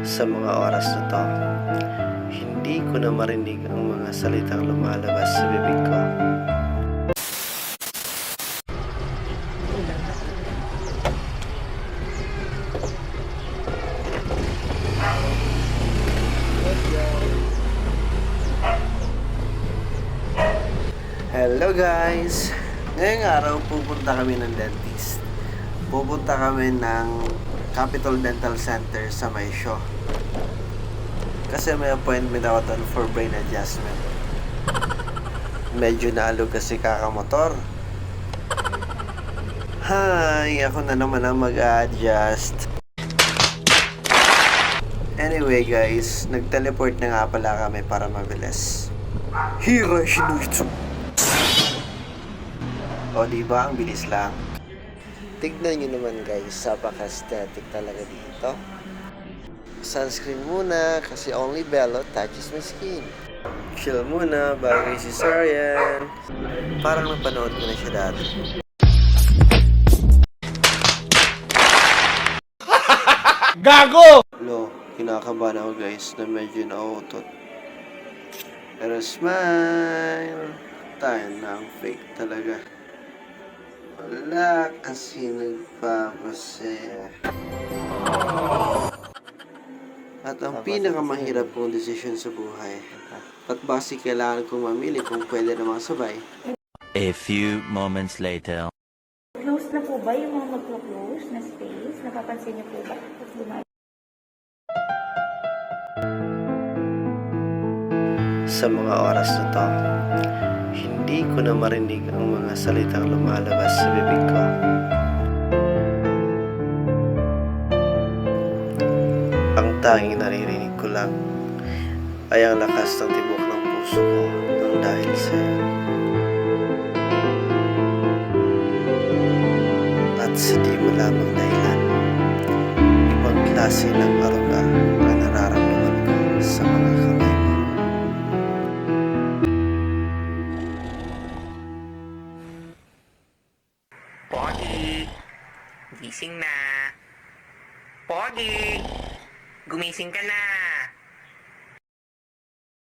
Sa mga oras na to, hindi ko na marinig ang mga salitang lumalabas sa bibig ko. Hello guys! Ngayong araw pupunta kami ng dentist. Pupunta kami ng Capital Dental Center sa Maisyo. Kasi may appointment ako doon for brain adjustment. Medyo naalog kasi kakamotor. Hi! Ako na naman ang mag-adjust. Anyway guys, nag-teleport na nga pala kami para mabilis. Hira Shinuitsu! O diba, ang bilis lang. Tignan nyo naman guys, napaka-aesthetic talaga dito. Sunscreen muna kasi only Bello touches my skin. Chill muna bago si Sarian. Parang napanood ko na siya dati. Gago! Lo, kinakabahan ako guys na medyo nautot. Pero smile! Tayo na ang fake talaga. Wala kasi nagpapasaya. At ang pinakamahirap kong desisyon sa buhay. At basi kailangan kong mamili kung pwede namang sabay. A few moments later. Close na po ba yung mga magpo-close na space? Napapansin niyo po ba? Lumay- Sa mga oras na to, hindi ko na marinig ang mga salitang lumalabas sa bibig ko. Ang tanging naririnig ko lang ay ang lakas ng tibok ng puso ko ng dahil sa'yo. At sa di mo lamang dahilan, ibang klase ng aruga Gising na! Pogi! Gumising ka na!